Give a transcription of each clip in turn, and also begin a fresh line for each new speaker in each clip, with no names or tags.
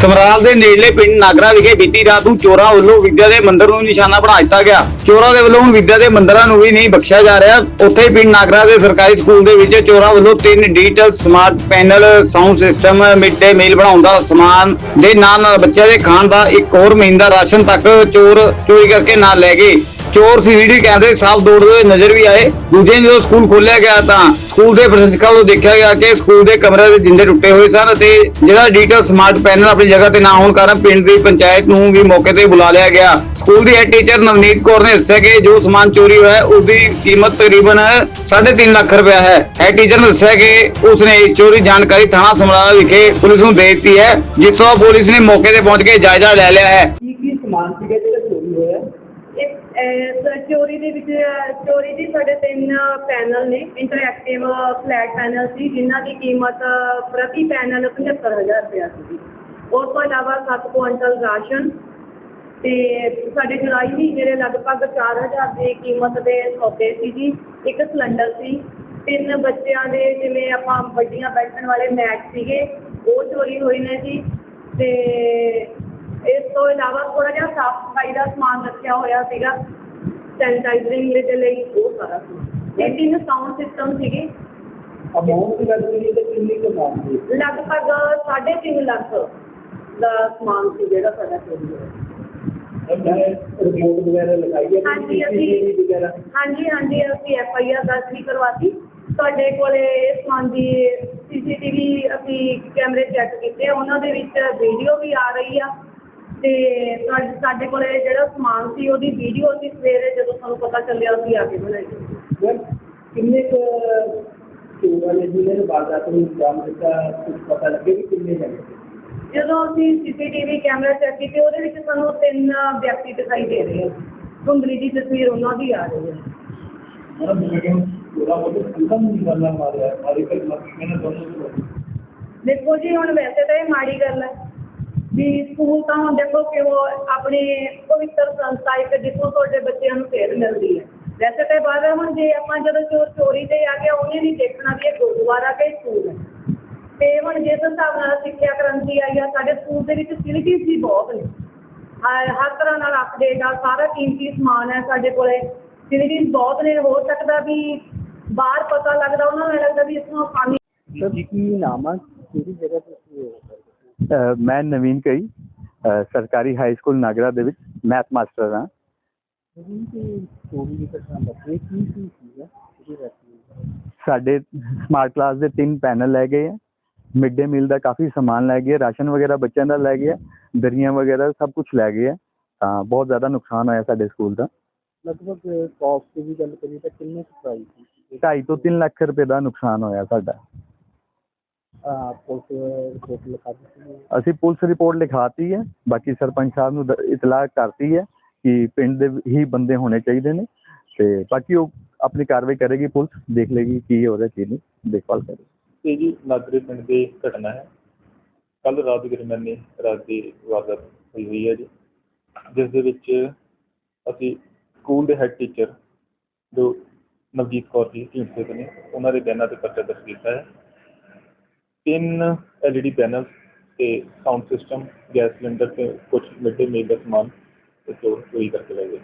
ਸਮਰਾਲ ਦੇ ਨੇੜਲੇ ਪਿੰਡ ਨਾਗਰਾ ਵਿਖੇ ਬੀਤੀ ਰਾਤ ਨੂੰ ਚੋਰਾਂ ਵੱਲੋਂ ਵਿਦਿਆ ਦੇ ਮੰਦਿਰ ਨੂੰ ਨਿਸ਼ਾਨਾ ਬਣਾ ਦਿੱਤਾ ਗਿਆ। ਚੋਰਾਂ ਦੇ ਵੱਲੋਂ ਹੁਣ ਵਿਦਿਆ ਦੇ ਮੰਦਿਰਾਂ ਨੂੰ ਵੀ ਨਹੀਂ ਬਖਸ਼ਿਆ ਜਾ ਰਿਹਾ। ਉੱਥੇ ਪਿੰਡ ਨਾਗਰਾ ਦੇ ਸਰਕਾਰੀ ਸਕੂਲ ਦੇ ਵਿੱਚ ਚੋਰਾਂ ਵੱਲੋਂ ਤਿੰਨ digital smart panel, sound system, mid day meal ਬਣਾਉਣ ਦਾ ਸਮਾਨ ਦੇ ਨਾਲ ਨਾਲ ਬੱਚਿਆਂ ਦੇ ਖਾਣ ਦਾ ਇੱਕ ਹੋਰ ਮਹੀਨਾ ਰਾਸ਼ਨ ਤੱਕ ਚੋਰ ਚੋਰੀ ਕਰਕੇ ਨਾਲ ਲੈ ਗਏ। ਚੋਰ ਸੀਸੀਟੀਵੀ ਕੈਮਰੇ ਸਾਫ਼ ਦੌੜਦੇ ਹੋਏ ਨਜ਼ਰ ਵੀ ਆਏ। ਦੂਜੇ ਜਦੋਂ ਸਕੂਲ ਖੋਲਿਆ ਗਿਆ ਤਾਂ ਸਕੂਲ ਦੇ ਪ੍ਰਸ਼ੰਸਕਾਂ ਵੱਲੋਂ ਦੇਖਿਆ ਗਿਆ ਕਿ ਸਕੂਲ ਦੇ ਕਮਰੇ ਦੇ ਜਿੰਦੇ ਟੁੱਟੇ ਹੋਏ ਸਨ ਅਤੇ ਜਿਹੜਾ ਡਿਜੀਟਲ ਸਮਾਰਟ ਪੈਨਲ ਆਪਣੀ ਜਗ੍ਹਾ ਤੇ ਨਾ ਹੋਣ ਕਾਰਨ ਪਿੰਡ ਦੀ ਪੰਚਾਇਤ ਨੂੰ ਵੀ ਮੌਕੇ ਤੇ ਬੁਲਾ ਲਿਆ ਗਿਆ। ਸਕੂਲ ਦੀ ਹੈਡ ਟੀਚਰ ਨਵਨੀਤ ਕੌਰ ਨੇ ਦੱਸਿਆ ਕਿ ਜੋ ਸਮਾਨ ਚੋਰੀ ਹੋਇਆ ਹੈ, ਉਸ ਦੀ ਕੀਮਤ ਤਕਰੀਬਨ 3.5 ਲੱਖ ਰੁਪਇਆ ਹੈ। ਹੈਡ ਟੀਚਰ ਨੇ ਦੱਸਿਆ ਕਿ ਉਸ ਨੇ ਇਸ ਚੋਰੀ ਜਾਣਕਾਰੀ ਥਾਣਾ ਸਮਰਾਲਾ ਵਿਖੇ ਪੁਲਿਸ ਨੂੰ ਦੇ ਦਿੱਤੀ ਹੈ ਜਿੱਥੋਂ ਪੁਲਿਸ ਨੇ ਮੌਕੇ ਤੇ ਪਹੁੰਚ ਕੇ ਜਾਇਜ਼ਾ ਲੈ ਲਿਆ ਹੈ।
ਕੀ ਕੀ ਸਮਾਨ ਸੀਗਾ ਜਿਹੜਾ ਚੋਰੀ ਹੋਇਆ
ਇੱਕ ਅਹ, ਸ- ਚੋਰੀ ਦੇ ਵਿੱਚ ਚੋਰੀ ਦੀ ਸਾਡੇ ਤਿੰਨ ਪੈਨਲ ਨੇ ਇੰਟਰਐਕਟਿਵ ਫਲੈਟ ਪੈਨਲ ਸੀ, ਜਿਨ੍ਹਾਂ ਦੀ ਕੀਮਤ ਪ੍ਰਤੀ ਪੈਨਲ 75000 ਰੁਪਇਆ ਸੀ ਉਸ ਤੋਂ ਇਲਾਵਾ ਸੱਤ ਕੁਆਂਟਲ ਰਾਸ਼ਨ ਅਤੇ ਸਾਡੇ ਜੁਲਾਈ ਮਹੀਨੇ ਦੇ ਲਗਭਗ ਚਾਰ ਹਜ਼ਾਰ ਦੀ ਕੀਮਤ ਦੇ ਸੌਦੇ ਸੀ ਜੀ ਇੱਕ ਸਿਲੰਡਰ ਸੀ, ਤਿੰਨ ਬੱਚਿਆਂ ਦੇ ਜਿਵੇਂ ਆਪਾਂ ਵੱਡੀਆਂ ਬੈਠਣ ਵਾਲੇ ਮੈਟ ਸੀਗੇ, ਉਹ ਚੋਰੀ ਹੋਏ ਨੇ ਜੀ ਅਤੇ ਇਸ ਤੋਂ ਇਲਾਵਾ ਥੋੜਾ ਜਿਹਾ ਸਾਫ਼ ਸਫ਼ਾਈ ਦਾ ਸਮਾਨ ਰੱਖਿਆ ਹੋਇਆ ਸੀਗਾ ਸੈਨੀਟਾਈਜ਼ਰਿੰਗ ਦੇ ਲਈ ਉਹ ਸਾਰਾ ਸਮਾਨ। ਇਹ ਤਿੰਨ ਸਾਊਂਡ ਸਿਸਟਮ ਸੀਗੇ।
ਅਮਾਉਂਟ ਦੀ ਗੱਲ ਕਰੀਏ ਤਾਂ ਕਿੰਨੀ ਕੁ ਅਮਾਉਂਟ ਸੀ?
ਲਗਭਗ 3.5 ਲੱਖ ਦਾ ਸਮਾਨ ਸੀ ਜਿਹੜਾ ਸਾਡਾ ਚੋਰੀ ਹੋਇਆ।
ਰਿਪੋਰਟ ਵਗੈਰਾ ਲਗਾਈ ਹੈ
ਹਾਂਜੀ,
CCTV
ਅਸੀਂ-
ਵਗੈਰਾ?
ਹਾਂਜੀ ਹਾਂਜੀ ਅਸੀਂ ਐਫ ਆਈ ਆਰ ਦਰਜ ਵੀ ਕਰਵਾਤੀ। ਤੁਹਾਡੇ ਕੋਲੇ ਇਸ ਸਮਾਨ ਦੀ ਸੀਸੀਟੀਵੀ ਅਸੀਂ ਕੈਮਰੇ ਚੈੱਕ ਕੀਤੇ ਉਹਨਾਂ ਦੇ ਵਿੱਚ ਵੀਡੀਓ ਵੀ ਆ ਰਹੀ ਆ। ਤੇ ਤੁਹਾਡੇ- ਸਾਡੇ ਕੋਲੇ ਜਿਹੜਾ ਸਮਾਨ ਸੀ ਉਹਦੀ ਵੀਡੀਓ ਅਸੀਂ ਸਵੇਰੇ ਜਦੋਂ ਸਾਨੂੰ ਪਤਾ ਚੱਲਿਆ ਅਸੀਂ ਆ ਕੇ ਬਣਾਈ।
ਸਰ ਕਿੰਨੇ ਕੁ ਚੋਰਾਂ ਨੇ ਜਿਹਨੇ ਵਾਰਦਾਤ ਨੂੰ ਅੰਜਾਮ ਦਿੱਤਾ ਕੁਝ ਪਤਾ ਲੱਗੇ ਕਿ ਕਿੰਨੇ ਜਣੇ
ਜਦੋਂ ਅਸੀਂ ਸੀਸੀਟੀਵੀ ਕੈਮਰਾ ਚੈੱਕ ਕੀਤੇ ਉਹਦੇ ਵਿੱਚ ਸਾਨੂੰ ਤਿੰਨ ਵਿਅਕਤੀ ਦਿਖਾਈ ਦੇ ਰਹੇ ਆ। ਧੁੰਦਲੀ ਦੀ ਤਸਵੀਰ ਉਹਨਾਂ ਦੀ ਆ ਰਹੀ ਹੈ
ਮਤਲਬ ਵੀਡੀਓ ਪੂਰਾ ਉਹ ਖਤਮ ਨਹੀਂ ਕਰਨਾ ਮਾਰਿਆ ਮਾਰੀ ਕਰ ਮੱਕੀ ਨੇ ਦੋਨੋਂ ਨੂੰ
ਦੇਖੋ ਜੀ ਹੁਣ ਵੈਸੇ ਤਾਂ ਇਹ ਮਾੜੀ ਗੱਲ ਹੈ ਵੀ ਸਕੂਲ ਤਾਂ ਹੁਣ ਦੇਖੋ ਕਿ ਉਹ ਆਪਣੀ ਪਵਿੱਤਰ ਸੰਸਥਾ ਇੱਕ ਜਿੱਥੋਂ ਤੁਹਾਡੇ ਬੱਚਿਆਂ ਨੂੰ ਸੇਧ ਮਿਲਦੀ ਹੈ। ਵੈਸੇ ਤਾਂ ਬਾਅਦ ਹੁਣ ਜੇ ਆਪਾਂ ਜਦੋਂ ਚੋਰ ਚੋਰੀ ਤੇ ਆ ਗਿਆ ਉਹਨੇ ਨਹੀਂ ਦੇਖਣਾ ਵੀ ਇਹ ਗੁਰਦੁਆਰਾ ਕਿ ਸਕੂਲ ਹੈ। ਤੇ ਹੁਣ ਜਿਸ ਹਿਸਾਬ ਨਾਲ ਸਿੱਖਿਆ ਕ੍ਰਾਂਤੀ ਆਈ ਆ, ਸਾਡੇ ਸਕੂਲ ਦੇ ਵਿੱਚ ਫੈਸਿਲਿਟੀਜ਼ ਵੀ ਬਹੁਤ ਨੇ। ਹਰ ਹਰ ਤਰ੍ਹਾਂ ਨਾਲ ਅਪਡੇਟ ਆ, ਸਾਰਾ ਕੀਮਤੀ ਸਮਾਨ ਹੈ ਸਾਡੇ ਕੋਲੇ। ਫੈਸਿਲਿਟੀਜ਼ ਬਹੁਤ ਨੇ, ਹੋ ਸਕਦਾ ਵੀ ਬਾਹਰ ਪਤਾ ਲੱਗਦਾ, ਉਹਨਾਂ ਨੂੰ ਲੱਗਦਾ ਵੀ ਇਸ ਨੂੰ ਆਸਾਨੀ
ਸਰ ਕੀ ਨਾਮ ਆ? ਕਿਹੜੀ ਜਗ੍ਹਾ ਤੇ
ਮੈਂ ਨਵੀਨ ਕਈ ਸਰਕਾਰੀ ਹਾਈ ਸਕੂਲ ਨਾਗਰਾ ਦੇ ਵਿੱਚ ਮੈਥ ਮਾਸਟਰ ਹਾਂ। ਸਾਡੇ ਸਮਾਰਟ ਕਲਾਸ ਦੇ ਤਿੰਨ ਪੈਨਲ ਲੈ ਗਏ ਹੈ ਮਿਡ ਡੇ ਮੀਲ ਦਾ ਕਾਫੀ ਸਮਾਨ ਲੈ ਗਏ ਰਾਸ਼ਨ ਵਗੈਰਾ ਬੱਚਿਆਂ ਦਾ ਲੈ ਗਏ ਦਰੀਆਂ ਵਗੈਰਾ ਸਭ ਕੁਝ ਲੈ ਗਏ ਹੈ ਤਾਂ ਬਹੁਤ ਜ਼ਿਆਦਾ ਨੁਕਸਾਨ ਹੋਇਆ ਸਾਡੇ ਸਕੂਲ ਦਾ।
ਲਗਭਗ ਕਾਸਟ ਦੀ ਗੱਲ ਕਰੀਏ ਤਾਂ ਕਿੰਨੇ ਪ੍ਰਾਈਸ ਸੀ?
2.5 ਤੋਂ 3 ਲੱਖ ਰੁਪਏ ਦਾ ਨੁਕਸਾਨ ਹੋਇਆ ਸਾਡਾ।
ਆ ਪੁਲਿਸ ਰਿਪੋਰਟ ਲਿਖਾ ਦਿੱਤੀ
ਅਸੀਂ ਪੁਲਿਸ ਰਿਪੋਰਟ ਲਿਖਾਤੀ ਹੈ, ਬਾਕੀ ਸਰਪੰਚ ਸਾਹਿਬ ਨੂੰ ਦ- ਇਤਲਾਹ ਕਰਤੀ ਹੈ ਕਿ ਪਿੰਡ ਦੇ ਹੀ ਬੰਦੇ ਹੋਣੇ ਚਾਹੀਦੇ ਨੇ ਤੇ ਬਾਕੀ ਉਹ ਆਪਣੀ ਕਾਰਵਾਈ ਕਰੇਗੀ, ਪੁਲਿਸ ਦੇਖ ਲੇਗੀ ਕੀ ਹੋ ਰਿਹਾ ਕੀ ਨਹੀਂ ਦੇਖਭਾਲ ਕਰੇਗੀ।
ਇਹ ਜੀ ਨਾਗਰੇ ਪਿੰਡ ਦੀ ਘਟਨਾ ਹੈ। ਕੱਲ ਰਾਤ ਦੀ ਦਰਮਿਆਨੀ ਰਾਤ ਦੀ ਵਾਰਦਾਤ ਹੋਈ ਹੋਈ ਹੈ ਜੀ, ਜਿਸ ਦੇ ਵਿੱਚ ਅਸੀਂ ਸਕੂਲ ਦੇ ਹੈੱਡ ਟੀਚਰ ਜੋ ਨਵਜੀਤ ਕੌਰ ਜੀ ਢੀਂਡਸੇ ਦੇ ਨੇ, ਉਹਨਾਂ ਦੇ ਬਿਆਨਾਂ ਤੇ ਪਰਚਾ ਦਰਜ ਕੀਤਾ ਹੈ। ਤਿੰਨ ਐਲਈਡੀ ਪੈਨਲ ਤੇ ਸਾਊਂਡ ਸਿਸਟਮ ਗੈਸ ਸਿਲੰਡਰ ਤੇ ਕੁਝ ਮਿਡ ਮੀਲ ਦਾ ਸਮਾਨ ਤੇ ਚੋਰ ਚੋਰੀ ਕਰਕੇ ਲੈ ਗਏ।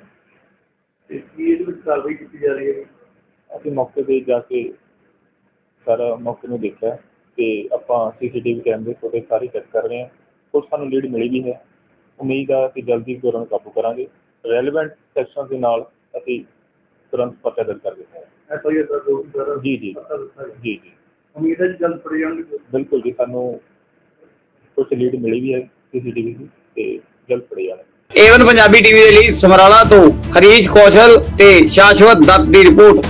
ਤੇ ਕੀ ਇਹਦੇ ਵਿੱਚ ਕਾਰਵਾਈ ਕੀਤੀ ਜਾ ਰਹੀ ਹੈ?
ਅਸੀਂ ਮੌਕੇ ਤੇ ਜਾ ਕੇ ਸਾਰਾ ਮੌਕੇ ਨੂੰ ਦੇਖਿਆ ਤੇ ਆਪਾਂ ਸੀਸੀਟੀਵੀ ਕੈਮਰੇ ਫੁਟੇਜ ਸਾਰੀ ਚੈੱਕ ਕਰ ਰਹੇ ਹਾਂ। ਕੁਝ ਸਾਨੂੰ ਲੀਡ ਮਿਲੀ ਵੀ ਹੈ। ਉਮੀਦ ਆ ਕਿ ਜਲਦੀ ਚੋਰਾਂ ਨੂੰ ਕਾਬੂ ਕਰਾਂਗੇ। ਰੈਲੇਵੈਂਟ ਸੈਕਸ਼ਨ ਦੇ ਨਾਲ ਅਸੀਂ ਤੁਰੰਤ ਪਰਚਾ ਦਰਜ ਕਰ ਦਿੱਤਾ ਹੈ।
ਆਰ ਦਾ ਦੋ
ਜੀ ਜੀ। ਜੀ ਜੀ।
ਉਮੀਦ ਹੈ ਜੀ ਜਲਦ ਫੜੇ ਜਾਣਗੇ
ਬਿਲਕੁਲ ਜੀ ਸਾਨੂੰ ਕੁਝ ਲੀਡ ਮਿਲੀ ਵੀ ਹੈ ਸੀਸੀਟੀਵੀ ਦੀ ਤੇ ਜਲਦ ਫੜੇ ਜਾਣਗੇ
ਏਵਨ ਪੰਜਾਬੀ ਟੀਵੀ ਦੇ ਲਈ ਸਮਰਾਲਾ ਤੋਂ ਹਰੀਸ਼ ਕੌਸ਼ਲ ਤੇ ਸ਼ਾਸ਼ਵਤ ਦੱਤ ਦੀ ਰਿਪੋਰਟ।